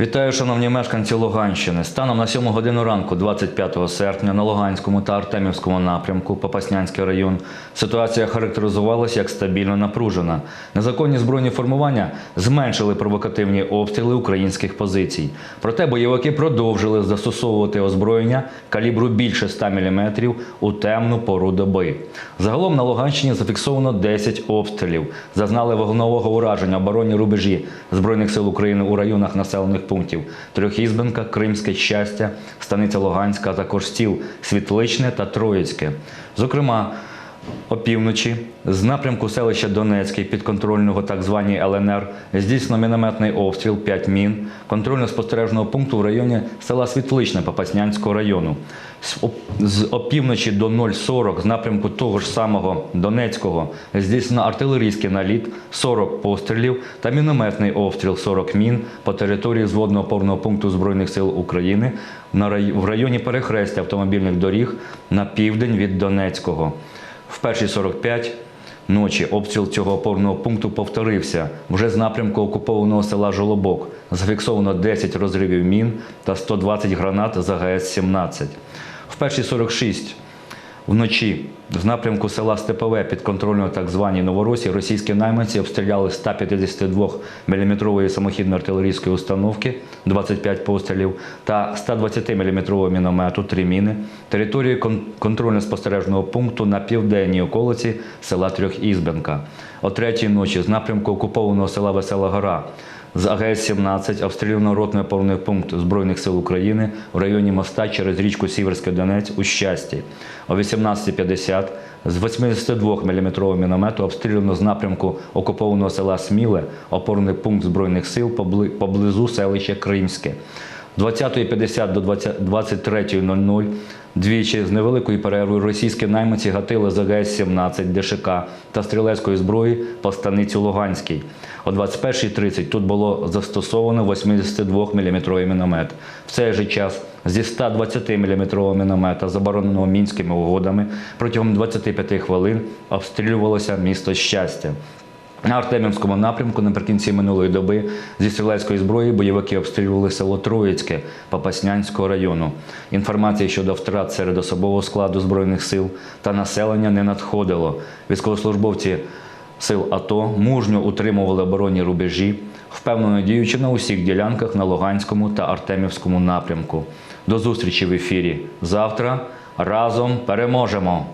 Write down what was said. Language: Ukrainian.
Вітаю, шановні мешканці Луганщини. Станом на 7 годину ранку, 25 серпня, на Луганському та Артемівському напрямку, Попаснянський район, ситуація характеризувалася як стабільно напружена. Незаконні збройні формування зменшили провокативні обстріли українських позицій. Проте бойовики продовжили застосовувати озброєння калібру більше 100 мм у темну пору доби. Загалом на Луганщині зафіксовано 10 обстрілів. Зазнали вогнового ураження оборонні рубежі Збройних сил України у районах населених пунктів Трьохізбенка, Кримське щастя, Станиця Луганська, а також стіл Світличне та Троїцьке. Зокрема, опівночі з напрямку селища Донецький підконтрольного так званій ЛНР здійснено мінометний обстріл 5 мін контрольно-спостережного пункту в районі села Світличне Попаснянського району. З опівночі до 0,40 з напрямку того ж самого Донецького здійснено артилерійський наліт 40 пострілів та мінометний обстріл 40 мін по території зводного опорного пункту Збройних сил України в районі перехрестя автомобільних доріг на південь від Донецького. В першій 45 ночі обстріл цього опорного пункту повторився вже з напрямку окупованого села Жолобок. Зафіксовано 10 розривів мін та 120 гранат з АГС-17. В першій 46 Вночі в напрямку села Степове під контрольною так званій Новоросі російські найманці обстріляли 152 мм самохідної артилерійської установки 25 пострілів та 120 мм міномету 3 міни територію кон- контрольно-спостережного пункту на південній околиці села Трьохізбенка. О третій ночі з напрямку окупованого села Весела Гора з АГС-17 обстріляно ротний опорний пункт Збройних сил України в районі моста через річку Сіверський Донець у Щасті. О 18.50 з 82 мм міномету обстріляно з напрямку окупованого села Сміле опорний пункт Збройних сил побли- поблизу селища Кримське. З 20.50 до 20 23.00 двічі з невеликою перервою російські найманці гатили з АГС-17 ДШК та стрілецької зброї по станиці Луганській. О 21.30 тут було застосовано 82 мм міномет. В цей же час зі 120 мм міномета, забороненого мінськими угодами, протягом 25 хвилин обстрілювалося місто щастя. На Артемівському напрямку наприкінці минулої доби зі стрілецької зброї бойовики обстрілювали село Троїцьке Попаснянського району. Інформації щодо втрат серед особового складу збройних сил та населення не надходило. Військовослужбовці сил АТО мужньо утримували оборонні рубежі, впевнено діючи на усіх ділянках на Луганському та Артемівському напрямку. До зустрічі в ефірі завтра. Разом переможемо!